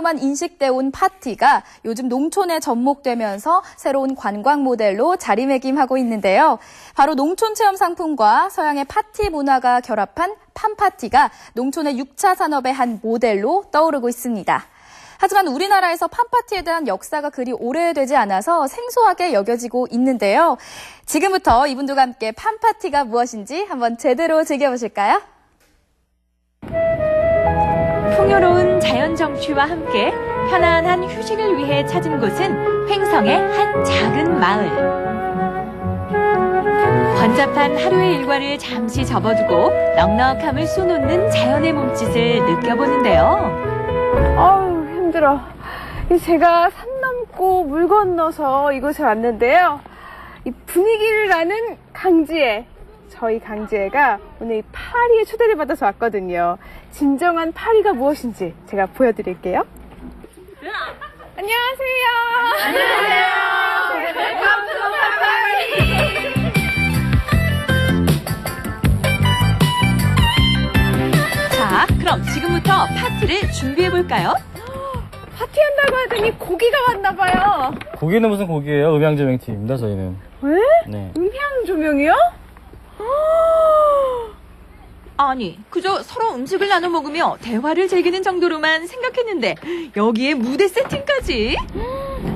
소소하고만 인식돼 온 파티가 요즘 농촌에 접목되면서 새로운 관광 모델로 자리매김하고 있는데요. 바로 농촌 체험 상품과 서양의 파티 문화가 결합한 팜파티가 농촌의 6차 산업의 한 모델로 떠오르고 있습니다. 하지만 우리나라에서 팜파티에 대한 역사가 그리 오래되지 않아서 생소하게 여겨지고 있는데요. 지금부터 이분들과 함께 팜파티가 무엇인지 한번 제대로 즐겨보실까요? 풍요로운 자연 정취와 함께 편안한 휴식을 위해 찾은 곳은 횡성의 한 작은 마을. 번잡한 하루의 일과를 잠시 접어두고 넉넉함을 쏘놓는 자연의 몸짓을 느껴보는데요. 아우 힘들어. 이 제가 산 넘고 물 건너서 이곳에 왔는데요. 이 분위기를 아는 강지혜. 저희 강지혜가 오늘 이 파리의 초대를 받아서 왔거든요. 진정한 파리가 무엇인지 제가 보여드릴게요. 안녕하세요. 안녕하세요. 자, 그럼 지금부터 파티를 준비해 볼까요? 파티한다고 하더니 고기가 왔나 봐요. 고기는 무슨 고기예요? 음향조명팀입니다, 저희는. 왜? 네. 음향 조명이요? 아니, 그저 서로 음식을 나눠 먹으며 대화를 즐기는 정도로만 생각했는데 여기에 무대 세팅까지?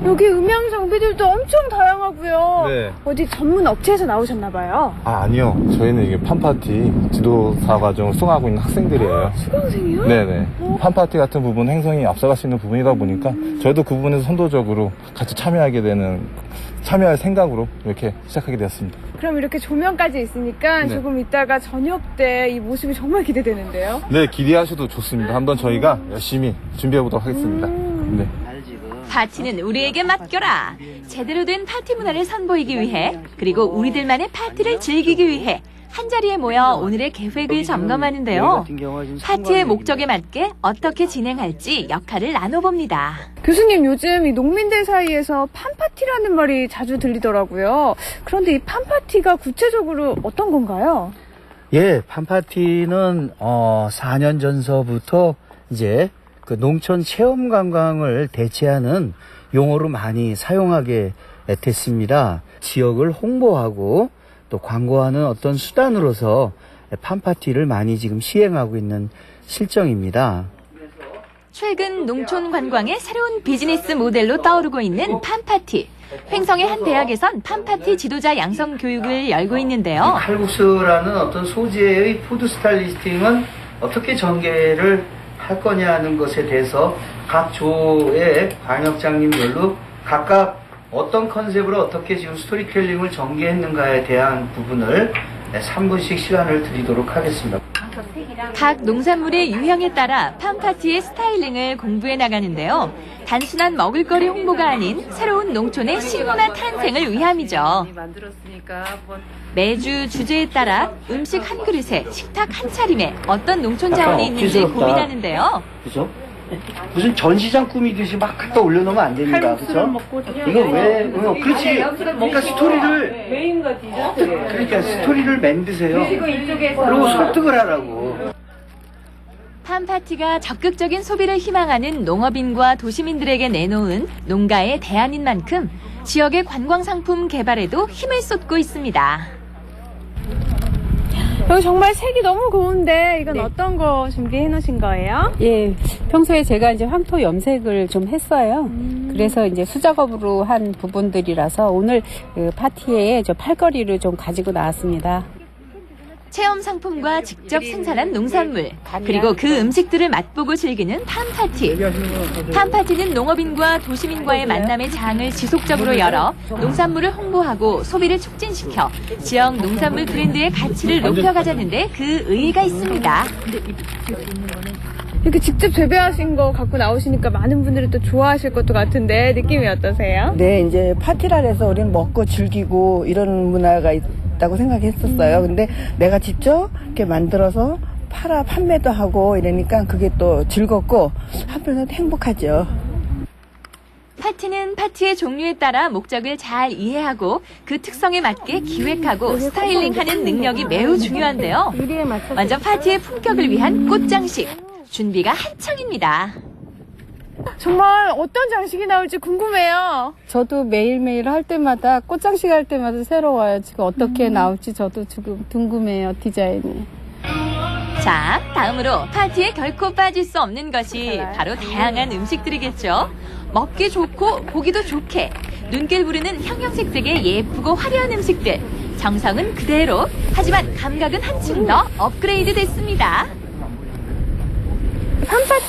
여기 음향 장비들도 엄청 다양하고요. 네. 어디 전문 업체에서 나오셨나 봐요. 아, 아니요. 저희는 이게 팜파티 지도사 과정을 수강하고 있는 학생들이에요. 수강생이요? 네네. 팜파티 같은 부분 행성이 앞서갈 수 있는 부분이다 보니까 저희도 그 부분에서 선도적으로 같이 참여하게 되는, 참여할 생각으로 이렇게 시작하게 되었습니다. 그럼 이렇게 조명까지 있으니까 네. 조금 이따가 저녁 때 이 모습이 정말 기대되는데요. 네, 기대하셔도 좋습니다. 한번 저희가 열심히 준비해 보도록 하겠습니다. 네. 파티는 우리에게 맡겨라. 제대로 된 파티 문화를 선보이기 위해 그리고 우리들만의 파티를 즐기기 위해 한 자리에 모여 오늘의 계획을 점검하는데요. 파티의 목적에 맞게 어떻게 진행할지 역할을 나눠봅니다. 교수님 요즘 이 농민들 사이에서 팜파티라는 말이 자주 들리더라고요. 그런데 이 팜파티가 구체적으로 어떤 건가요? 예, 팜파티는 어 4년 전서부터 이제 그 농촌 체험 관광을 대체하는 용어로 많이 사용하게 됐습니다. 지역을 홍보하고 또 광고하는 어떤 수단으로서 팜파티를 많이 지금 시행하고 있는 실정입니다. 최근 농촌 관광의 새로운 비즈니스 모델로 떠오르고 있는 팜파티. 횡성의 한 대학에선 팜파티 지도자 양성 교육을 열고 있는데요. 칼국수라는 어떤 소재의 푸드 스타일리스팅은 어떻게 전개를 할 거냐는 것에 대해서 각 조의 광역장님별로 각각 어떤 컨셉으로 어떻게 지금 스토리텔링을 전개했는가에 대한 부분을 3분씩 시간을 드리도록 하겠습니다. 각 농산물의 유형에 따라 팜파티의 스타일링을 공부해 나가는데요. 단순한 먹을거리 홍보가 아닌 새로운 농촌의 신문화 탄생을 위함이죠. 매주 주제에 따라 음식 한 그릇에 식탁 한 차림에 어떤 농촌 자원이 있는지. 고민하는데요. 그죠? 무슨 전시장 꾸미듯이 막 갖다 올려놓으면 안 됩니다. 그죠? 이거 왜, 어, 그렇지. 그러니까 스토리를, 메인 거지죠? 그러니까 스토리를 만드세요. 그리고 설득을 하라고. 팜파티가 적극적인 소비를 희망하는 농업인과 도시민들에게 내놓은 농가의 대안인 만큼 지역의 관광 상품 개발에도 힘을 쏟고 있습니다. 여기 정말 색이 너무 고운데 이건 어떤 거 준비해 놓으신 거예요? 예, 평소에 제가 이제 황토 염색을 좀 했어요. 그래서 이제 수작업으로 한 부분들이라서 오늘 그 파티에 저 팔걸이를 좀 가지고 나왔습니다. 체험 상품과 직접 생산한 농산물, 그리고 그 음식들을 맛보고 즐기는 팜파티. 팜파티는 농업인과 도시민과의 만남의 장을 지속적으로 열어 농산물을 홍보하고 소비를 촉진시켜 지역 농산물 브랜드의 가치를 높여가자는데 그 의의가 있습니다. 이렇게 직접 재배하신 거 갖고 나오시니까 많은 분들이 또 좋아하실 것도 같은데 느낌이 어떠세요? 네, 이제 파티라 해서 우리는 먹고 즐기고 이런 문화가 있 다고 생각했었어요. 근데 내가 직접 이렇게 만들어서 팔아 판매도 하고 이러니까 그게 또 즐겁고 한편으로 행복하죠. 파티는 파티의 종류에 따라 목적을 잘 이해하고 그 특성에 맞게 기획하고 스타일링하는 능력이 매우 중요한데요. 먼저 파티의 품격을 위한 꽃장식. 준비가 한창입니다. 정말 어떤 장식이 나올지 궁금해요. 저도 매일매일 할 때마다 꽃장식 할 때마다 새로워요. 지금 어떻게 나올지 저도 지금 궁금해요, 디자인이. 자, 다음으로 파티에 결코 빠질 수 없는 것이 바로 다양한 음식들이겠죠. 먹기 좋고 보기도 좋게 눈길 부르는 형형색색의 예쁘고 화려한 음식들. 정성은 그대로 하지만 감각은 한층 더 업그레이드 됐습니다.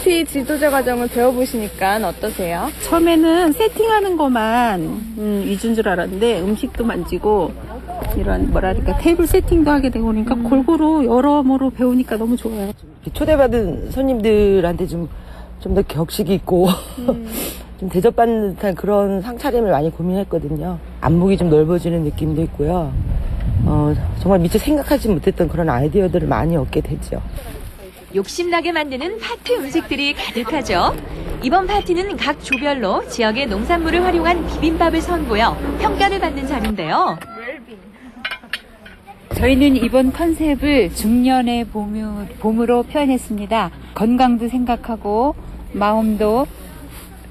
팜파티 지도자 과정을 배워보시니까 어떠세요? 처음에는 세팅하는 것만 음, 위주인 줄 알았는데 음식도 만지고 이런 뭐랄까 테이블 세팅도 하게 되고 그러니까 골고루 여러모로 배우니까 너무 좋아요. 초대받은 손님들한테 좀, 좀 더 격식이 있고, 좀 대접받는 듯한 그런 상차림을 많이 고민했거든요. 안목이 좀 넓어지는 느낌도 있고요. 어, 정말 미처 생각하지 못했던 그런 아이디어들을 많이 얻게 되죠. 욕심나게 만드는 파티 음식들이 가득하죠. 이번 파티는 각 조별로 지역의 농산물을 활용한 비빔밥을 선보여 평가를 받는 자리인데요. 저희는 이번 컨셉을 중년의 봄, 봄으로 표현했습니다. 건강도 생각하고 마음도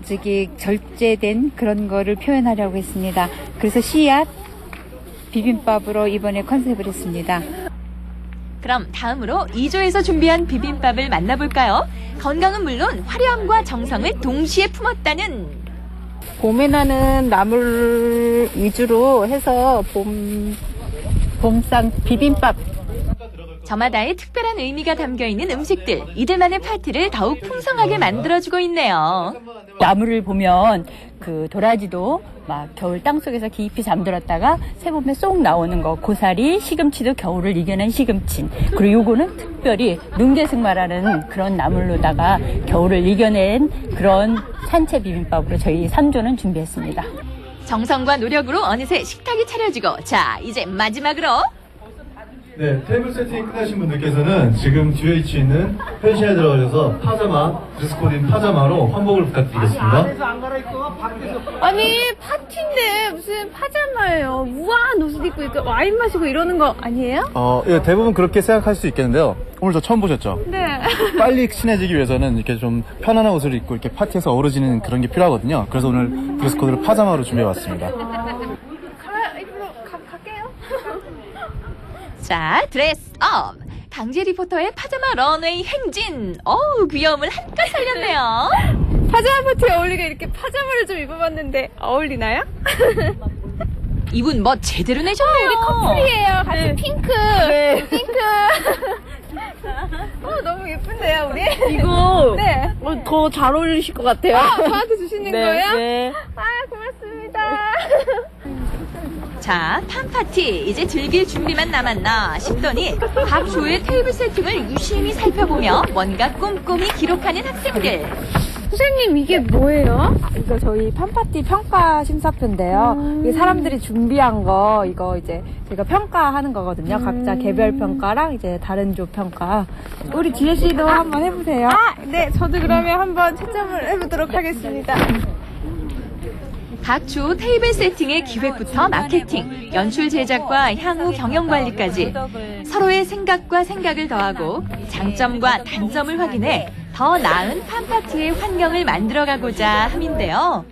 저기 절제된 그런 거를 표현하려고 했습니다. 그래서 씨앗 비빔밥으로 이번에 컨셉을 했습니다. 그럼 다음으로 2조에서 준비한 비빔밥을 만나볼까요? 건강은 물론 화려함과 정성을 동시에 품었다는 봄에 나는 나물 위주로 해서 봄 봄상 비빔밥 저마다의 특별한 의미가 담겨 있는 음식들. 이들만의 파티를 더욱 풍성하게 만들어주고 있네요. 나무를 보면 그 도라지도 막 겨울 땅 속에서 깊이 잠들었다가 새봄에 쏙 나오는 거 고사리 시금치도 겨울을 이겨낸 시금치 그리고 요거는 특별히 능대승마라는 그런 나물로다가 겨울을 이겨낸 그런 산채 비빔밥으로 저희 3조는 준비했습니다. 정성과 노력으로 어느새 식탁이 차려지고 자 이제 마지막으로 네, 테이블 세팅 끝나신 분들께서는 지금 뒤에 위치해 있는 펜션에 들어가셔서 파자마, 드레스코드인 파자마로 환복을 부탁드리겠습니다. 아니 파티인데 무슨 파자마예요. 우아한 옷을 입고 이렇게 와인 마시고 이러는 거 아니에요? 어, 예, 대부분 그렇게 생각할 수 있겠는데요. 오늘 저 처음 보셨죠? 네. 빨리 친해지기 위해서는 이렇게 좀 편안한 옷을 입고 이렇게 파티에서 어우러지는 그런 게 필요하거든요. 그래서 오늘 드레스 코드를 파자마로 준비해왔습니다. 가, 입으로 가, 갈게요. 자 드레스 업 강재 리포터의 파자마 런웨이 행진 어우 귀여움을 한껏 살렸네요 파자마 파티에 어울리게 이렇게 파자마를 좀 입어봤는데 어울리나요? 이분 뭐 제대로 내셨네요 우리 커플이에요. 같이 핑크. 핑크. 어, 너무 예쁜데요, 우리? 이거 네. 더잘 어울리실 것 같아요. 아, 저한테 주시는 거예요? 네. 아, 고맙습니다. 자, 팜파티 이제 즐길 준비만 남았나 싶더니 각 조의 테이블 세팅을 유심히 살펴보며 뭔가 꼼꼼히 기록하는 학생들. 선생님, 이게 뭐예요? 이거 저희 팜파티 평가 심사표인데요. 이 사람들이 준비한 거 이거 이제 제가 평가하는 거거든요. 각자 개별 평가랑 이제 다른 조 평가. 우리 지혜 씨도 한번 해보세요. 아, 네. 저도 그러면 한번 채점을 해보도록 하겠습니다. 각조 테이블 세팅의 기획부터 마케팅, 연출 제작과 향후 경영 관리까지 서로의 생각과 생각을 더하고 장점과 단점을 확인해 더 나은 팜파티의 환경을 만들어가고자 함인데요.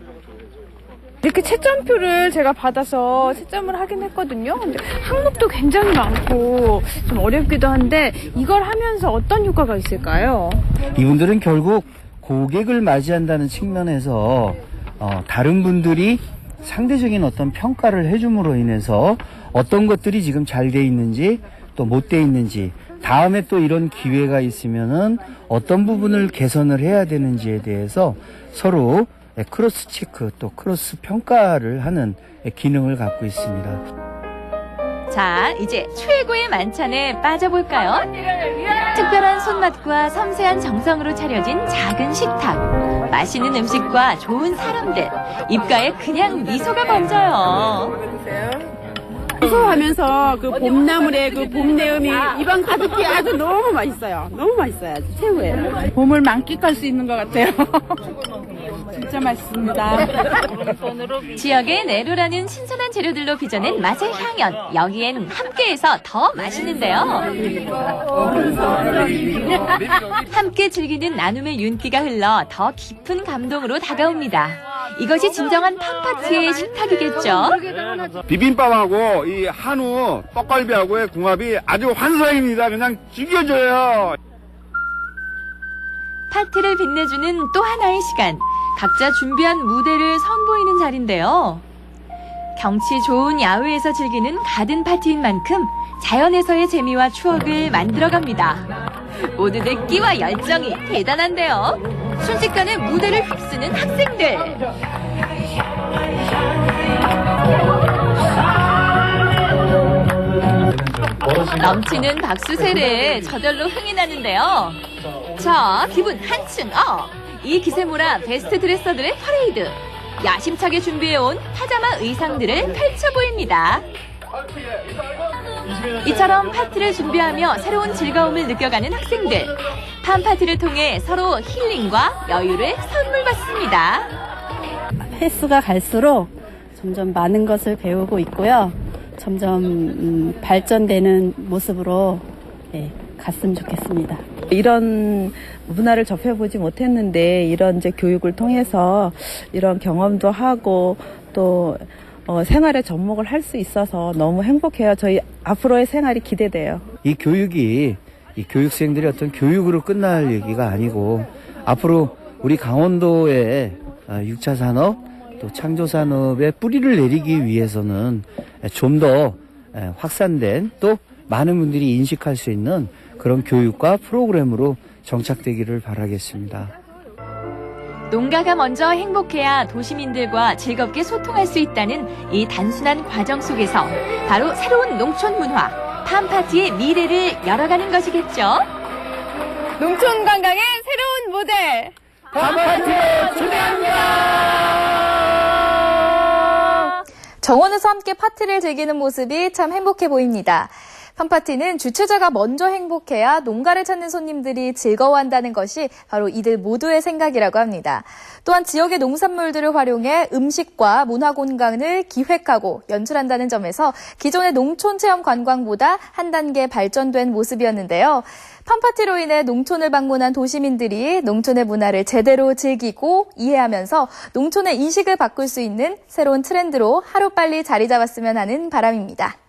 이렇게 채점표를 제가 받아서 채점을 하긴 했거든요. 근데 항목도 굉장히 많고 좀 어렵기도 한데 이걸 하면서 어떤 효과가 있을까요? 이분들은 결국 고객을 맞이한다는 측면에서 어, 다른 분들이 상대적인 어떤 평가를 해줌으로 인해서 어떤 것들이 지금 잘 돼 있는지 또 못 돼 있는지 다음에 또 이런 기회가 있으면은 어떤 부분을 개선을 해야 되는지에 대해서 서로 예, 크로스 체크 또 크로스 평가를 하는 예, 기능을 갖고 있습니다. 자, 이제 최고의 만찬에 빠져볼까요? 특별한 손맛과 섬세한 정성으로 차려진 작은 식탁. 맛있는 음식과 좋은 사람들. 입가에 그냥 미소가 번져요. 고소하면서 그 봄나물의 그 봄내음이 입안 가득히 아주 너무 맛있어요. 너무 맛있어요. 아주 최고예요. 봄을 만끽할 수 있는 것 같아요. 진짜 맛있습니다. 지역의 내로라는 신선한 재료들로 빚어낸 맛의 향연. 여기엔 함께해서 더 맛있는데요. 함께 즐기는 나눔의 윤기가 흘러 더 깊은 감동으로 다가옵니다. 이것이 진정한 팜파티의 식탁이겠죠? 비빔밥하고 이 한우 떡갈비하고의 궁합이 아주 환상입니다. 그냥 죽여줘요. 파티를 빛내주는 또 하나의 시간. 각자 준비한 무대를 선보이는 자리인데요. 경치 좋은 야외에서 즐기는 가든 파티인 만큼 자연에서의 재미와 추억을 만들어갑니다. 모두들 끼와 열정이 대단한데요. 순식간에 무대를 휩쓰는 학생들. 넘치는 박수 세례에 저절로 흥이 나는데요. 자, 기분 한층 업! 이 기세 몰아 베스트 드레서들의 퍼레이드. 야심차게 준비해온 파자마 의상들을 펼쳐 보입니다. 이처럼 파티를 준비하며 새로운 즐거움을 느껴가는 학생들. 팜파티를 통해 서로 힐링과 여유를 선물 받습니다. 횟수가 갈수록 점점 많은 것을 배우고 있고요. 점점 음, 발전되는 모습으로 예, 갔으면 좋겠습니다. 이런 문화를 접해보지 못했는데 이런 이제 교육을 통해서 이런 경험도 하고 또 어, 생활에 접목을 할 수 있어서 너무 행복해요. 저희 앞으로의 생활이 기대돼요. 이 교육이 이 교육생들의 어떤 교육으로 끝날 얘기가 아니고 앞으로 우리 강원도의 아, 6차 산업 또 창조 산업의 뿌리를 내리기 위해서는 좀 더 확산된 또 많은 분들이 인식할 수 있는 그런 교육과 프로그램으로 정착되기를 바라겠습니다. 농가가 먼저 행복해야 도시민들과 즐겁게 소통할 수 있다는 이 단순한 과정 속에서 바로 새로운 농촌 문화, 팜파티의 미래를 열어가는 것이겠죠. 농촌 관광의 새로운 모델. 팜파티에 정원에서 함께 파티를 즐기는 모습이 참 행복해 보입니다. 팜파티는 주최자가 먼저 행복해야 농가를 찾는 손님들이 즐거워한다는 것이 바로 이들 모두의 생각이라고 합니다. 또한 지역의 농산물들을 활용해 음식과 문화 공간을 기획하고 연출한다는 점에서 기존의 농촌 체험 관광보다 한 단계 발전된 모습이었는데요. 팜파티로 인해 농촌을 방문한 도시민들이 농촌의 문화를 제대로 즐기고 이해하면서 농촌의 인식을 바꿀 수 있는 새로운 트렌드로 하루빨리 자리 잡았으면 하는 바람입니다.